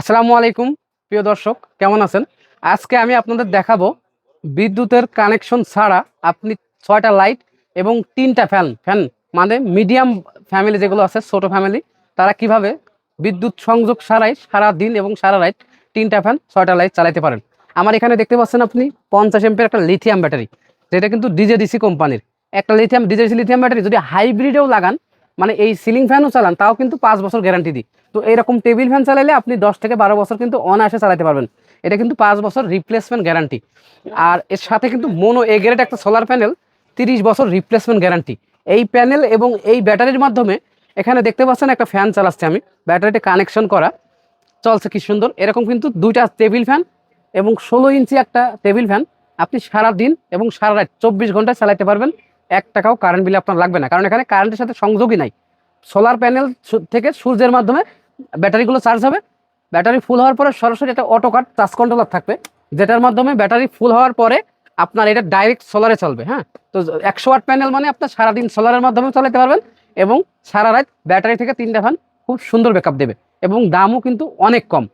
আসসালামু আলাইকুম, প্রিয় দর্শক, কেমন আছেন? আজকে আমি আপনাদের দেখাবো বিদ্যুতের কানেকশন ছাড়া আপনি ছয়টা লাইট এবং তিনটা ফ্যান ফ্যান মানে মিডিয়াম ফ্যামিলি যেগুলো আছে, ছোট ফ্যামিলি, তারা কীভাবে বিদ্যুৎ সংযোগ ছাড়াই সারা দিন এবং সারা রাত তিনটা ফ্যান, ছয়টা লাইট চালাতে পারেন। আমার এখানে দেখতে পাচ্ছেন আপনি পঞ্চাশ এমপের একটা লিথিয়াম ব্যাটারি যেটা কিন্তু ডিজেডিসি কোম্পানির। একটা lithium DJ DC lithium battery যদি হাইব্রিডেও লাগান মানে এই সিলিং ফ্যানও চালান, তাও কিন্তু পাঁচ বছর গ্যারান্টি দিই। তো এরকম টেবিল ফ্যান চালাইলে আপনি দশ থেকে বারো বছর কিন্তু অনায়াসে চালাতে পারবেন। এটা কিন্তু পাঁচ বছর রিপ্লেসমেন্ট গ্যারান্টি আর এর সাথে কিন্তু মোনো এগ্রেড একটা সোলার প্যানেল তিরিশ বছর রিপ্লেসমেন্ট গ্যারান্টি এই প্যানেল এবং এই ব্যাটারির মাধ্যমে এখানে দেখতে পাচ্ছেন একটা ফ্যান চালাচ্ছি আমি ব্যাটারিটা কানেকশন করা। চলছে কি সুন্দর। এরকম কিন্তু দুইটা টেবিল ফ্যান এবং ষোলো ইঞ্চি একটা টেবিল ফ্যান আপনি সারা দিন এবং সারা রাত চব্বিশ ঘণ্টা চালাতে পারবেন। এক টাকাও কারেন্ট বিল আপনার লাগবে না। কারণ এখানে কারেন্টের সাথে সংযোগই নাই। সোলার প্যানেল থেকে সূর্যের মাধ্যমে ব্যাটারিগুলো চার্জ হবে। ব্যাটারি ফুল হওয়ার পরে সরাসরি একটা অটো কাট টাচ কন্ট্রোলার থাকবে। যেটার মাধ্যমে ব্যাটারি ফুল হওয়ার পরে আপনার এটা ডাইরেক্ট সোলারে চলবে হ্যাঁ? তো একশো ওয়াট প্যানেল মানে আপনার সারাদিন সোলারের মাধ্যমে চালাতে পারবেন এবং সারা রাত ব্যাটারি থেকে তিনটা ফ্যান খুব সুন্দর ব্যাকআপ দেবে এবং দামও কিন্তু অনেক কম।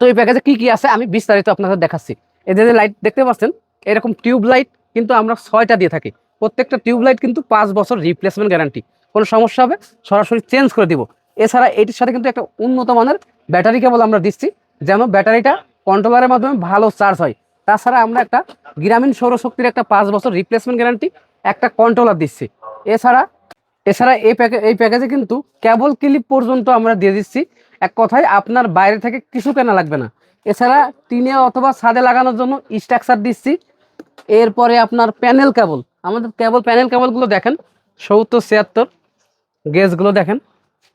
তো এই প্যাকেজে কি কি আছে আমি বিস্তারিত আপনাদের দেখাচ্ছি। এই যে লাইট দেখতে পাচ্ছেন, এরকম টিউব লাইট কিন্তু আমরা ছয়টা দিয়ে থাকি। প্রত্যেকটা টিউবলাইট কিন্তু পাঁচ বছর রিপ্লেসমেন্ট গ্যারান্টি কোনো সমস্যা হবে, সরাসরি চেঞ্জ করে দিব। এছাড়া এটির সাথে কিন্তু একটা উন্নত মানের ব্যাটারি কেবল আমরা দিচ্ছি, যেন ব্যাটারিটা কন্ট্রোলারের মাধ্যমে ভালো চার্জ হয়। তাছাড়া আমরা একটা গ্রামীণ সৌরশক্তির একটা পাঁচ বছর রিপ্লেসমেন্ট গ্যারান্টি একটা কন্ট্রোলার দিচ্ছি। এছাড়া এছাড়া এই প্যাকে এই প্যাকেজে কিন্তু কেবল ক্লিপ পর্যন্ত আমরা দিয়ে দিচ্ছি। এক কথায় আপনার বাইরে থেকে কিছু কেনা লাগবে না। এছাড়া টিনে অথবা ছাদে লাগানোর জন্য স্ট্রাকচার দিচ্ছি। এরপরে আপনার প্যানেল কেবল আমাদের কেবল প্যানেল কেবলগুলো দেখেন, সত্তর, ছিয়াত্তর গেজগুলো দেখেন।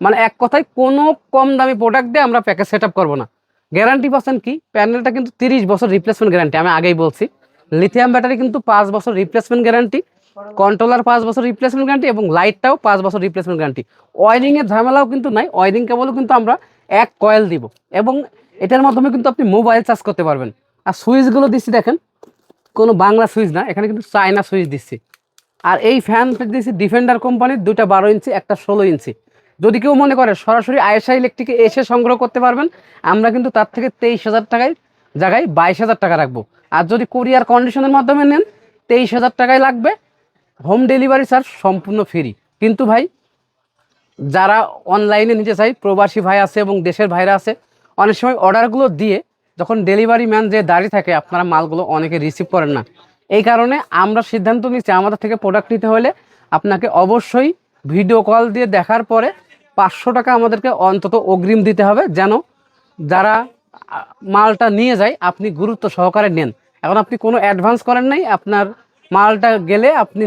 মানে এক কথায় কোনো কম দামি প্রোডাক্ট দিয়ে আমরা প্যাকেজ সেট আপ করব না। গ্যারান্টি পাচ্ছেন কি? প্যানেলটা কিন্তু তিরিশ বছর রিপ্লেসমেন্ট গ্যারান্টি আমি আগেই বলছি। লিথিয়াম ব্যাটারি কিন্তু পাঁচ বছর রিপ্লেসমেন্ট গ্যারান্টি কন্ট্রোলার পাঁচ বছর রিপ্লেসমেন্ট গ্যারান্টি এবং লাইটটাও পাঁচ বছর রিপ্লেসমেন্ট গ্যারান্টি ওয়ারিংয়ের ঝামেলাও কিন্তু নাই ওয়ারিং কেবলও কিন্তু আমরা এক কয়েল দিব। এবং এটার মাধ্যমে কিন্তু আপনি মোবাইল চার্জ করতে পারবেন। আর সুইচগুলো দিচ্ছি দেখেন কোনো বাংলা সুইচ না, এখানে কিন্তু চায়না সুইচ দিচ্ছি। আর এই ফ্যান দিচ্ছি ডিফেন্ডার কোম্পানির দুটা বারো ইঞ্চি, একটা ষোলো ইঞ্চি। যদি কেউ মনে করে সরাসরি আয়েশা ইলেকট্রিকে এসে সংগ্রহ করতে পারবেন, আমরা কিন্তু তার থেকে তেইশ হাজার টাকায় জায়গায় বাইশ হাজার টাকা রাখব। আর যদি কোরিয়ার কন্ডিশনের মাধ্যমে নেন, তেইশ হাজার টাকায় লাগবে। হোম ডেলিভারি চার্জ সম্পূর্ণ ফ্রি কিন্তু ভাই, যারা অনলাইনে নিতে চাই প্রবাসী ভাই আছে এবং দেশের ভাইরা আছে, অনেক সময় অর্ডারগুলো দিয়ে যখন ডেলিভারি ম্যান যে দাঁড়িয়ে থাকে, আপনারা মালগুলো অনেকে রিসিভ করেন না। এই কারণে আমরা সিদ্ধান্ত নিচ্ছি আমাদের থেকে প্রোডাক্ট নিতে হলে আপনাকে অবশ্যই ভিডিও কল দিয়ে দেখার পরে পাঁচশো টাকা আমাদেরকে অন্তত অগ্রিম দিতে হবে যেন যারা মালটা নিয়ে যায়, আপনি গুরুত্ব সহকারে নেন। এখন আপনি কোনো অ্যাডভান্স করেন নাই, আপনার মালটা গেলে আপনি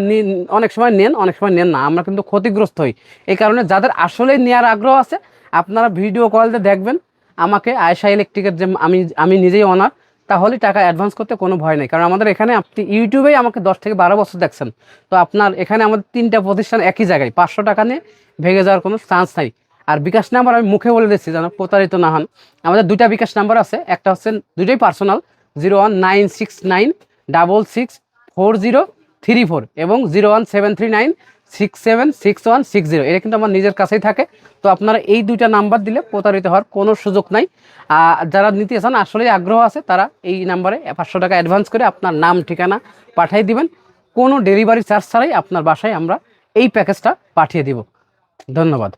অনেক সময় নেন, অনেক সময় নেন না। আমরা কিন্তু ক্ষতিগ্রস্ত হই। এই কারণে যাদের আসলেই নেওয়ার আগ্রহ আছে, আপনারা ভিডিও কল দিয়ে দেখবেন। আমাকে আয়সা ইলেকট্রিকের যে আমি আমি নিজেই অনার তাহলে টাকা অ্যাডভান্স করতে কোনো ভয় নেই। কারণ আমাদের এখানে আপনি ইউটিউবেই আমাকে দশ থেকে বারো বছর দেখছেন। তো আপনার এখানে আমাদের তিনটা প্রতিষ্ঠান একই জায়গায়। পাঁচশো টাকা নিয়ে ভেঙে যাওয়ার কোনো চান্স নাই। আর বিকাশ নাম্বার আমি মুখে বলে দিচ্ছি যেন প্রতারিত না হন। আমাদের দুইটা বিকাশ নাম্বার আছে। একটা হচ্ছে দুইটাই personal zero one nine six nine double six four zero three four এবং zero one seven three nine six seven six one six zero এটা কিন্তু আমার নিজের কাছেই থাকে। তো আপনারা এই দুইটা নাম্বার দিলে প্রতারিত হওয়ার কোনো সুযোগ নাই। যারা নিতে চান আসলে আগ্রহ আছে, তারা এই নাম্বারে পাঁচশো টাকা অ্যাডভান্স করে আপনার নাম, ঠিকানা পাঠিয়ে দিবেন। কোনো ডেলিভারি চার্জ ছাড়াই আপনার বাসায় আমরা এই প্যাকেজটা পাঠিয়ে দিব। ধন্যবাদ।